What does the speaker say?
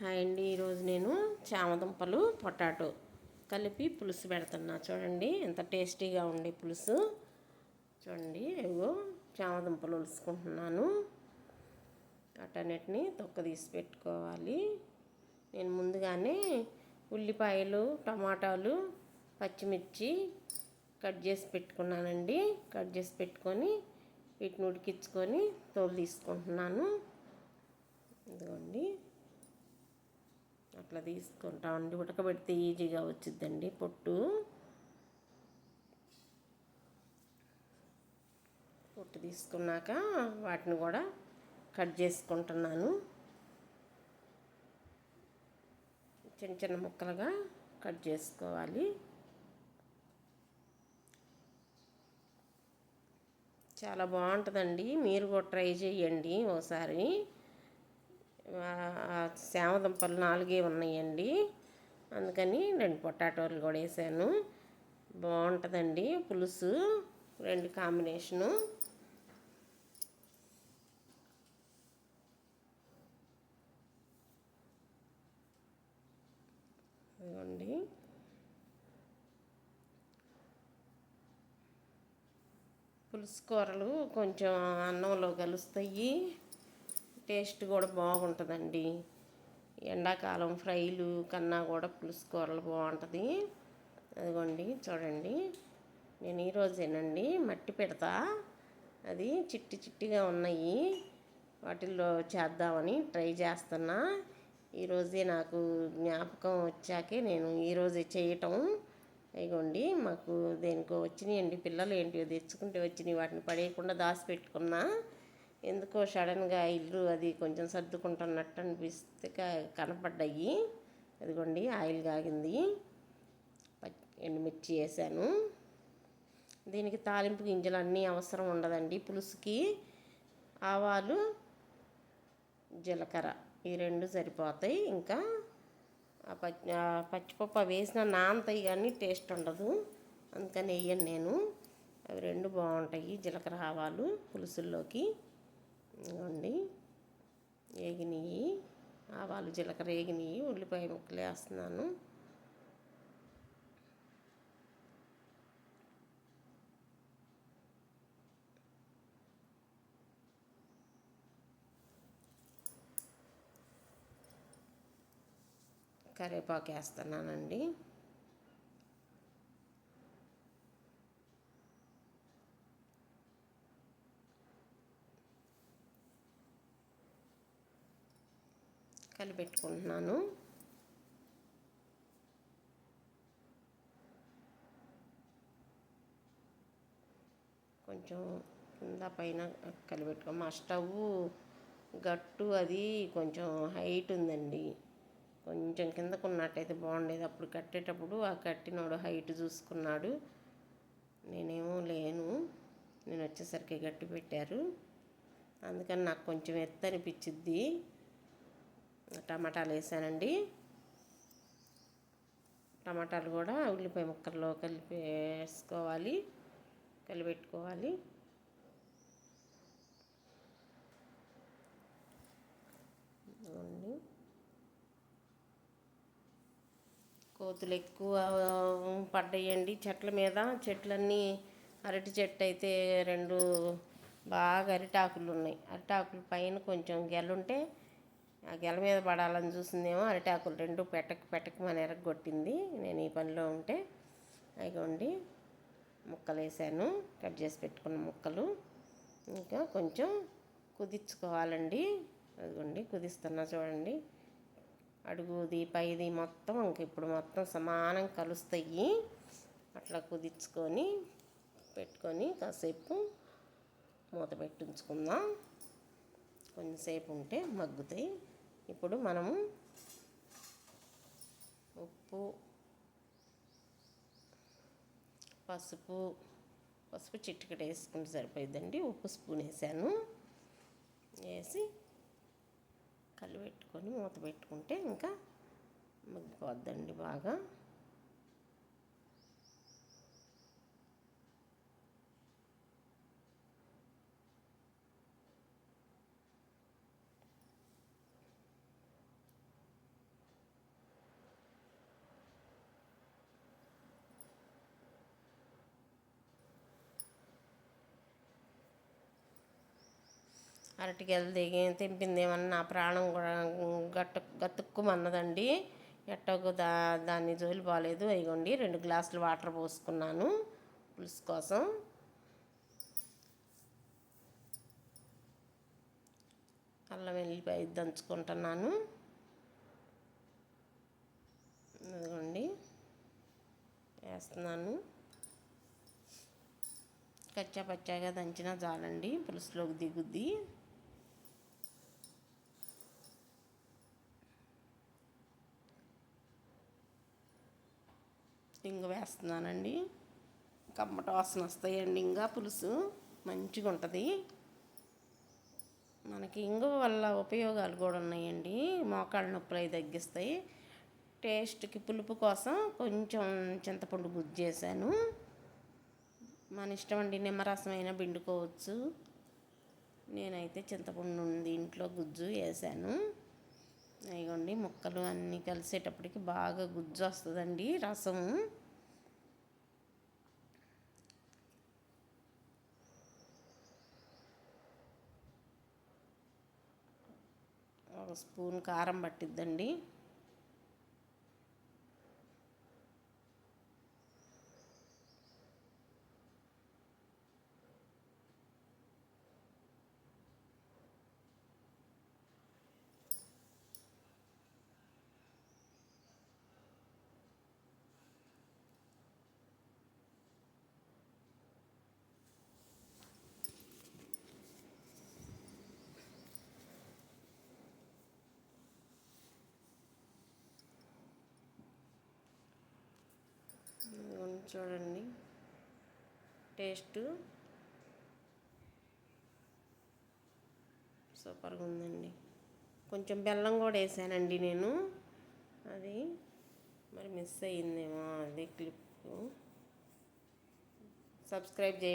Hi అండి ఈరోజు నేను చామదుంపలు పొటాటో కలిపి పులుసు పెడుతున్నా. చూడండి ఎంత టేస్టీగా ఉండే పులుసు. చూడండి ఇగో చామదుంపలు ఉలుసుకుంటున్నాను అటన్నిటిని తొక్క తీసి పెట్టుకోవాలి. నేను ముందుగానే ఉల్లిపాయలు టమాటాలు పచ్చిమిర్చి కట్ చేసి పెట్టుకున్నానండి. కట్ చేసి పెట్టుకొని వీటిని ఉడికించుకొని తోలు తీసుకుంటున్నాను. ఇదిగోండి. అట్లా తీసుకుంటామండి ఉడకబెడితే ఈజీగా వచ్చిద్దండి పొట్టు. పొట్టు తీసుకున్నాక వాటిని కూడా కట్ చేసుకుంటున్నాను. చిన్న చిన్న ముక్కలుగా కట్ చేసుకోవాలి. చాలా బాగుంటుందండి. మీరు కూడా ట్రై చేయండి ఒకసారి శామదుంపలు నాలుగే ఉన్నాయండి. అందుకని రెండు పొటాటోలు కూడా వేసాను. బాగుంటుందండి పులుసు. రెండు కాంబినేషను. ఇదిగోండి. పులుసు కూరలు కొంచెం అన్నంలో కలుస్తాయి. టేస్ట్ కూడా బాగుంటుందండి. ఎండాకాలం ఫ్రైలు కన్నా కూడా పులుసు కూరలు బాగుంటుంది. అదిగోండి చూడండి. నేను ఈరోజేనండి మట్టి పెడతా. అది చిట్టి చిట్టిగా ఉన్నాయి. వాటిల్లో చేద్దామని ట్రై చేస్తున్నా. ఈరోజే నాకు జ్ఞాపకం వచ్చాకే నేను ఈరోజే చేయటం. ఇగోండి మాకు దేనికో వచ్చినాయండి పిల్లలు ఏంటివో తెచ్చుకుంటే వచ్చినాయి. వాటిని పడేయకుండా దాచిపెట్టుకున్నా. ఎందుకో సడన్గా ఇల్లు అది కొంచెం సర్దుకుంటున్నట్టు అనిపిస్తే కనపడ్డాయి. అదిగోండి ఆయిల్ కాగింది. ఎండుమిర్చి వేసాను. దీనికి తాలింపు గింజలు అన్నీ అవసరం ఉండదండి పులుసుకి. ఆవాలు జీలకర్ర ఈ రెండు సరిపోతాయి. ఇంకా పచ్చి పచ్చిపప్పు వేసిన నానతాయి కానీ టేస్ట్ ఉండదు. అందుకని వేయను నేను. అవి రెండు బాగుంటాయి జీలకర్ర ఆవాలు పులుసుల్లోకి. ఇవ్వండి ఏగినాయి ఆవాలు జీలకర్ర ఏగినాయి ఉల్లిపాయ ముక్కలు వేస్తున్నాను. కరివేపాకు వేస్తున్నానండి. కలిపెట్టుకుంటున్నాను కొంచెం కింద పైన కలిపెట్టుకో మా స్టవ్ గట్టు అది కొంచెం హైట్ ఉందండి. కొంచెం కిందకు ఉన్నట్టయితే బాగుండేది. అప్పుడు కట్టేటప్పుడు ఆ కట్టినోడు హైట్ చూసుకున్నాడు. నేనేమో లేను. నేను వచ్చేసరికి గట్టి పెట్టారు. అందుకని నాకు కొంచెం ఎత్తు అనిపించిద్ది టమాటాలు వేసానండి. టమాటాలు కూడా ఉల్లిపాయ ముక్కల్లో కలిపి వేసుకోవాలి కలిపెట్టుకోవాలి కోతులు ఎక్కువ పడ్డాయండి. చెట్ల మీద చెట్లన్నీ అరటి చెట్టు అయితే రెండు బాగా అరిటాకులు ఉన్నాయి. అరిటాకులు పైన కొంచెం గెలుంటే ఆ గెల మీద పడాలని చూసిందేమో అరిటాకులు రెండు పెట్టక పెట్టకమని ఎరగొట్టింది నేను ఈ పనిలో ఉంటే అయిగోండి ముక్కలు వేసాను కట్ చేసి పెట్టుకున్న ముక్కలు. ఇంకా కొంచెం కుదించుకోవాలండి అదిగోండి కుదిస్తున్నా చూడండి. అడుగుది పైది మొత్తం ఇంక ఇప్పుడు మొత్తం సమానం కలుస్తాయి. అట్లా కుదించుకొని పెట్టుకొని కాసేపు మూత పెట్టి ఉంచుకుందాం. కొంచెంసేపు ఉంటే మగ్గుతాయి. ఇప్పుడు మనము ఉప్పు పసుపు పసుపు చిట్టుకట వేసుకుంటే సరిపోయిందండి ఉప్పు స్పూన్ వేసాను. వేసి కలిపెట్టుకొని మూత పెట్టుకుంటే ఇంకా మగ్గిపోద్దండి బాగా. అరటికెళ్ళి దిగి తెంపింది ఏమన్నా నా ప్రాణం కూడా గట్ట గతుక్కుమన్నదండి. ఎట్టకు దా దాన్ని జోలి బాగాలేదు అయిగోండి రెండు గ్లాసులు వాటర్ పోసుకున్నాను పులుసు కోసం. అల్లం వెల్లిపాయ దంచుకుంటున్నాను. అదిగోండి వేస్తున్నాను. కచ్చా పచ్చాగా దంచినా చాలండి పులుసులోకి దిగుద్ది. ఇంగ వేస్తున్నానండి. కమ్మట వాసన వస్తాయండి ఇంకా పులుసు మంచిగా ఉంటుంది. మనకి ఇంగువ వల్ల ఉపయోగాలు కూడా ఉన్నాయండి. మోకాళ్ళ నొప్పులు అవి తగ్గిస్తాయి. టేస్ట్కి పులుపు కోసం కొంచెం చింతపండు గుజ్జు చేశాను. మన ఇష్టం అండి నిమ్మరసం అయినా పిండుకోవచ్చు. నేనైతే చింతపండు ఉంది ఇంట్లో గుజ్జు వేసాను. ఇగోండి ముక్కలు అన్నీ కలిసేటప్పటికి బాగా గుజ్జు వస్తుందండి రసము. ఒక స్పూన్ కారం పట్టిద్దండి ఇదిగోండి చూడండి. టేస్ట్. సూపర్గా ఉందండి. కొంచెం బెల్లం కూడా వేసానండి నేను. అది మరి మిస్ అయ్యిందేమో అది క్లిప్ సబ్స్క్రైబ్ చేయండి.